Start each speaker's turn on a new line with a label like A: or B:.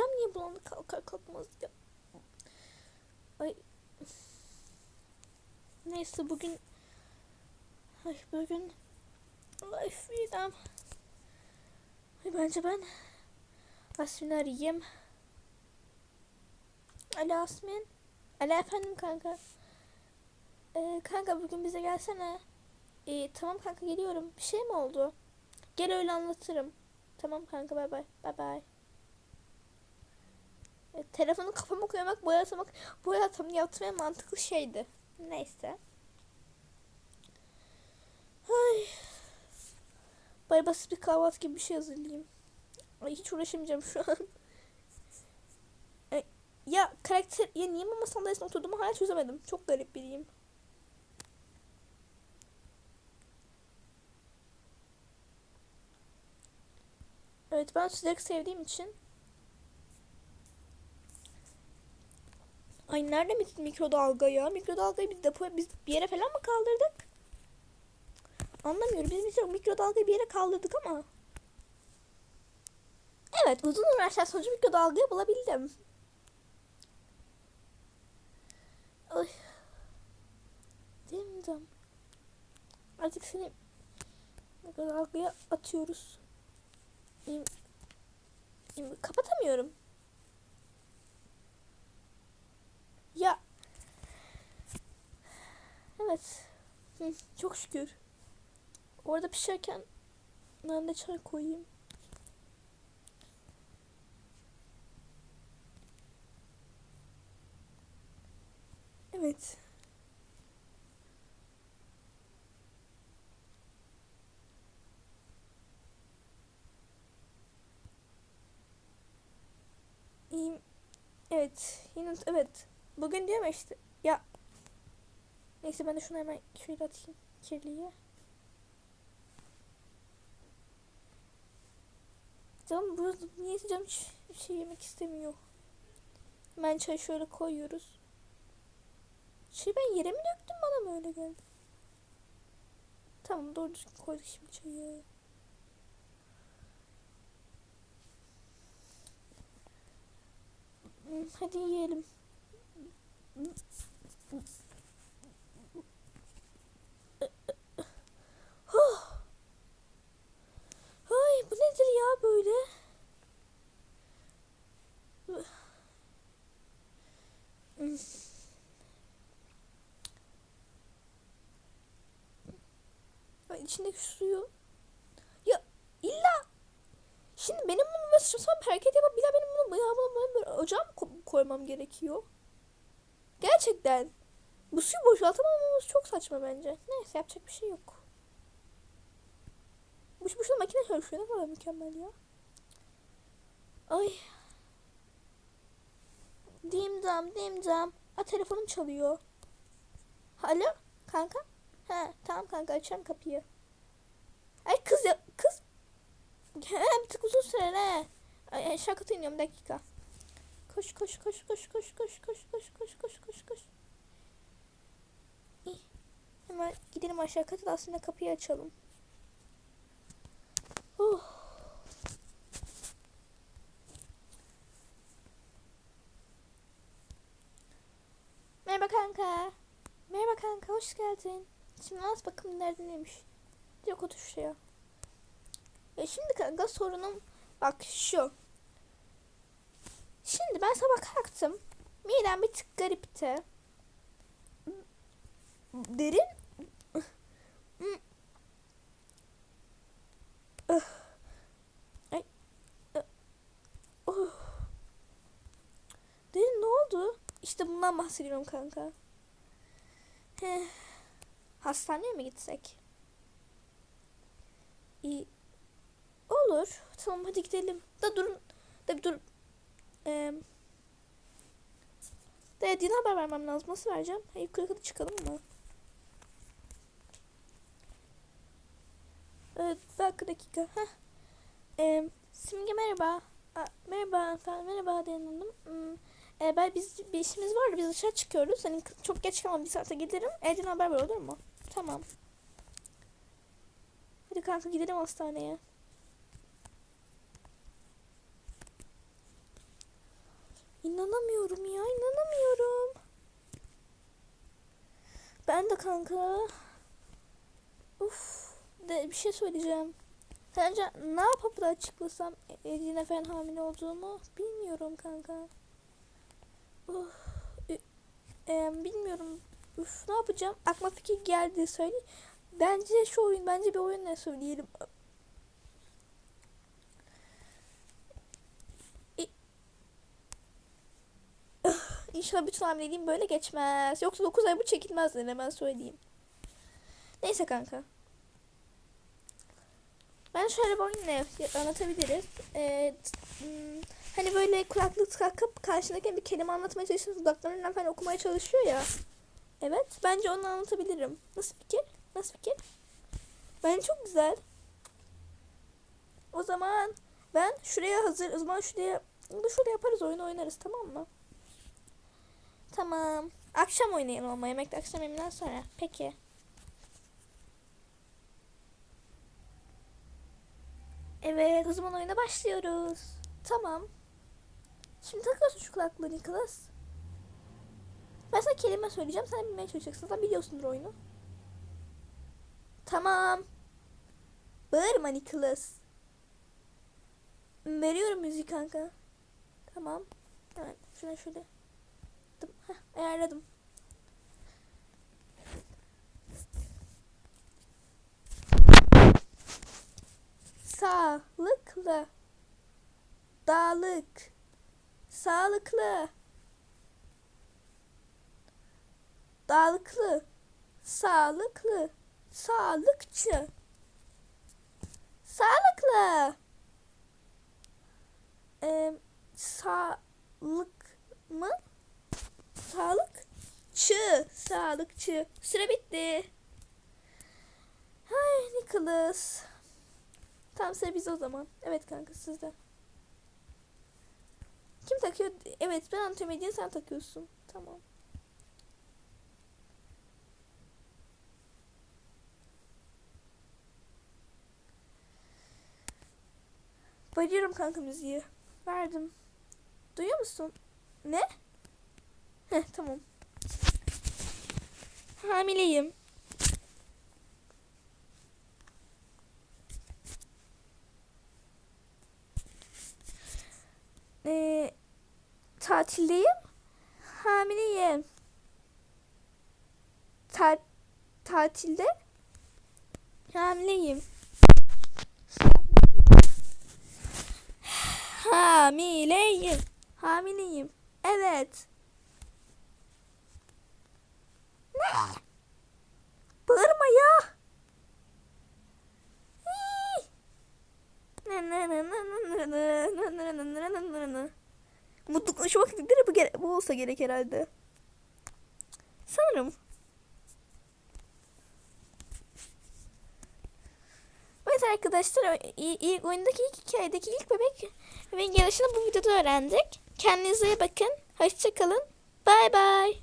A: midem bulandı kalkar kalkmaz ya. Ay. Neyse bugün Ay bugün Ay midem Ay bence ben Asmin'i arayayım. Alo Asmin. Alo efendim kanka. Ee, kanka bugün bize gelsene. Ee, tamam kanka geliyorum. Bir şey mi oldu? Gel öyle anlatırım. Tamam kanka bay bay. Bay bay. Telefonu kafama koymak, boyatmak, boyatam yaptırmaya mantıklı şeydi. Neyse. Ay. Bay basit bir kahvaltı gibi bir şey hazırlayayım. Ay hiç uğraşamayacağım şu an. Ya karakter ya niye mama sandalyesine oturduğumu hala çözemedim. Çok garip biriyim. Evet ben sıcak sevdiğim için. Ay nerede mi mikrodalga ya? Mikrodalgayı biz depoya biz bir yere falan mı kaldırdık? Anlamıyorum. Biz bir mikrodalgayı bir yere kaldırdık ama. Evet uzun uğraşlar sonucu mikrodalgayı bulabildim. Ay. Demdim. Artık seni mikrodalgaya atıyoruz. Kapatamıyorum. Ya. Evet. Hı, çok şükür. Orada pişerken de çay koyayım. Evet. Evet. Yine evet. Bugün diyorum işte. Ya. Neyse ben de şunu hemen şöyle atayım. Kirliye. Canım burada niye canım bir şey yemek istemiyor. Hemen çay şöyle koyuyoruz. Şey ben yere mi döktüm bana mı öyle geldi? Tamam doğru düzgün koyduk şimdi çayı. Hadi yiyelim. Ay bu nedir ya böyle? Ay içindeki suyu. Ya illa Şimdi benim bunu sıçrasam hareket yapıp bir benim bunu yağmurlamaya böyle ko- koymam gerekiyor? Gerçekten. Bu suyu boşaltamamamız çok saçma bence. Neyse yapacak bir şey yok. Boş boşuna makine çalışıyor. Ne kadar mükemmel ya. Ay. Dimdam dimdam. A telefonum çalıyor. Alo kanka? He tamam kanka açacağım kapıyı. Ay kız ya kız He bir tık uzun sürer he. Ay, şarkı dinliyorum dakika. Koş koş koş koş koş koş koş koş koş koş koş koş. İyi. Hemen gidelim aşağı kata da aslında kapıyı açalım. Oh. Merhaba kanka. Merhaba kanka hoş geldin. Şimdi az bakalım nerede neymiş. Yok otur şuraya. E şimdi kanka sorunum bak şu. Şimdi ben sabah kalktım. Midem bir tık garipti. Derin. Derin ne oldu? İşte bundan bahsediyorum kanka. Hastaneye mi gitsek? İyi. Olur. Tamam hadi gidelim. Da durun. Da bir dur. Ee, da Edin'e haber vermem lazım. Nasıl vereceğim? Ha, yukarı kadar çıkalım mı? Evet, dakika dakika. Heh. Ee, Simge merhaba. Aa, merhaba efendim. Merhaba Deniz Hanım. Hmm, e, ben biz bir işimiz vardı. Biz dışarı çıkıyoruz. Hani çok geç kalmam. Bir saate gelirim. Edin'e haber ver olur mu? Tamam. Hadi kanka gidelim hastaneye. İnanamıyorum ya inanamıyorum. Ben de kanka. Uf. De bir şey söyleyeceğim. Sence ne yapıp da açıklasam Edine falan hamile olduğumu bilmiyorum kanka. Uf. Ü- em, bilmiyorum. Uf ne yapacağım? Aklıma fikir geldi söyle. Bence şu oyun bence bir oyun ne söyleyelim. İnşallah bütün hamileliğim böyle geçmez. Yoksa 9 ay bu çekilmez hemen söyleyeyim. Neyse kanka. Ben şöyle bir oyunla anlatabiliriz. Ee, hmm, hani böyle kulaklık takıp karşındaki bir kelime anlatmaya çalışıyorsun. Dudaklarından falan okumaya çalışıyor ya. Evet. Bence onu anlatabilirim. Nasıl fikir? Nasıl fikir? Bence çok güzel. O zaman ben şuraya hazır. O zaman şuraya şurada yaparız. Oyunu oynarız tamam mı? Tamam. Akşam oynayalım ama yemekte akşam yemeğinden sonra. Peki. Evet, o zaman oyuna başlıyoruz. Tamam. Şimdi takıyorsun şu kulaklığı Nicholas. Ben sana kelime söyleyeceğim, sen bilmeye çalışacaksın. Sen biliyorsundur oyunu. Tamam. Bağırma Nicholas. Veriyorum müzik kanka. Tamam. Evet, şuna şöyle. Heh, ayarladım. Sağlıklı. Dağlık. Sağlıklı. Dağlıklı. Sağlıklı. Sağlıkçı. Sağlıklı. Ee, sağlık mı? Sağlıkçı. Süre bitti. Hay Nicholas. Tamam sıra bizde o zaman. Evet kanka sizde. Kim takıyor? Evet ben anlatıyorum sen takıyorsun. Tamam. Bayılıyorum kanka müziği. Verdim. Duyuyor musun? Ne? Heh tamam. Hamileyim. Ee, tatildeyim. Hamileyim. Ta tatilde hamileyim. Hamileyim. Hamileyim. Evet. Ne? Bağırma ya. Hii. Mutlu konuşmak dedikleri bu, gere- bu olsa gerek herhalde. Sanırım. Evet arkadaşlar ilk oyundaki ilk hikayedeki ilk bebek bebeğin gelişini bu videoda öğrendik. Kendinize iyi bakın. Hoşçakalın. Bay bay.